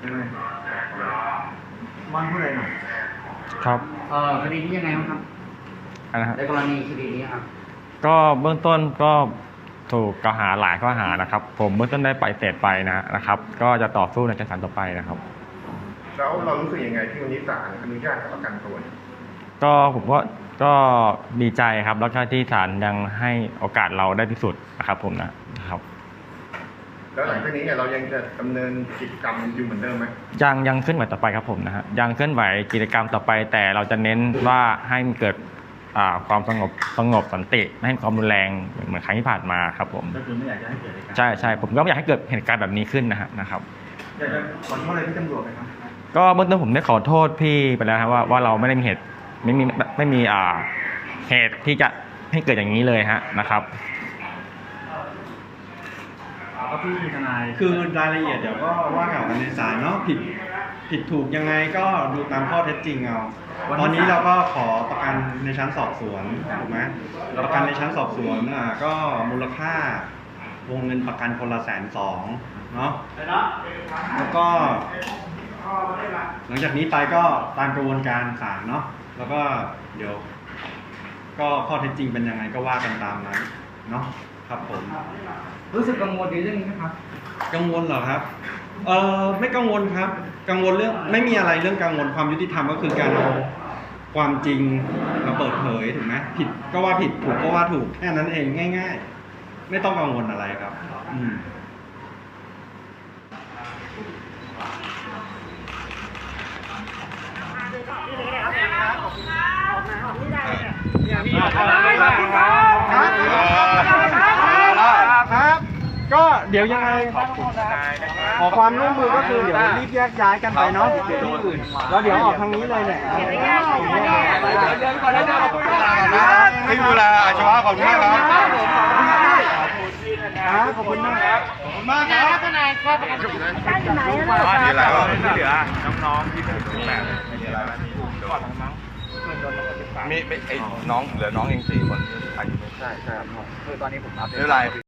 ใช่ไหมมันพูดอะไรหน่อยครับเอ่อคดีนี้ยังไงบ้างครับอันนะฮะในกรณีคดีนี้ครับ ก็เบื้องต้นก็ถูกกล่าวหาหลายข้อหานะครับ ผมเบื้องต้นได้ไปเสร็จไปนะนะครับ ก็จะต่อสู้ในชั้นศาลต่อไปนะครับ แล้วเรารู้สึกยังไงที่วันนี้ศาลอนุญาตให้ประกันตัวเนี่ยก็ผมก็ก็ดีใจครับแล้วก็ที่ศาลยังให้โอกาสเราได้พิสูจน์นะครับ ผมนะครับ แล้วหลังจากนี้เนี่ยเรายังจะดำเนินกิจกรรมอยู่เหมือนเดิมไหมยังยังเคลื่อนไหวต่อไปครับผมนะฮะยังเคลื่อนไหวกิจกรรมต่อไป แต่เราจะเน้นว่าให้มันเกิดอ่าความสงบสงบสันติไม่ให้ความรุนแรงเหมือนครั้งที่ผ่านมาครับผมก็คือไม่อยากจะให้เกิดเหตุการณ์ใช่ใช่ผมก็ไม่อยากให้เกิดเหตุการณ์แบบนี้ขึ้นนะฮะนะครับ อยากจะขอโทษอะไรพี่ตำรวจไหมครับ ก็เบื้องต้นผมได้ขอโทษพี่ไปแล้วครับว่าว่าเราไม่ได้มีเหตุไม่มีไม่มีอ่าเหตุที่จะให้เกิดอย่างนี้เลยฮะนะครับแล้ว ก็พี่ทนายคือรายละเอียดเดี๋ยวก็ว่ากันในศาลเนาะผิดผิดถูกยังไงก็ดูตามข้อเท็จจริงเอา ตอนนี้เราก็ขอประกันในชั้นสอบสวนถูกไหมประกันในชั้นสอบสวนอะก็มูลค่าวงเงินประกันคนละแสนสองเนาะแล้วก็ หลังจากนี้ไปก็ตามกระบวนการศาลเนาะแล้วก็เดี๋ยว ก็ข้อเท็จจริงเป็นยังไงก็ว่ากันตามนั้นเนาะ ครับผม รู้สึกกังวลในเรื่องนี้ไหมครับ กังวลเหรอครับ เออไม่กังวลครับ กังวลเรื่องไม่มีอะไรเรื่องกังวลความยุติธรรมก็คือการเอาความจริงมาเปิดเผยถูกไหมผิดก็ว่าผิดถูกก็ว่าถูกแค่นั้นเองง่าย ๆ ไม่ต้องกังวลอะไรครับ อืม ครับ ก็เดี๋ยวยังไงขอความร่วมมือก็คือเดี๋ยวรีบแยกย้ายกันไปเนาะเดี๋ยวที่อื่นแล้วเดี๋ยวออกทางนี้เลยเนี่ยไม่ดูแลอาชีวะขอบคุณมากครับครับขอบคุณมากครับมีอะไรบ้างที่เหลือน้องๆที่ถูกแบบมีอะไรบ้างมีไม่ไอ้น้องเหลือน้องเองสี่คนอายุไม่ใช่ใช่ครับคือตอนนี้ผมรับไม่เป็นไร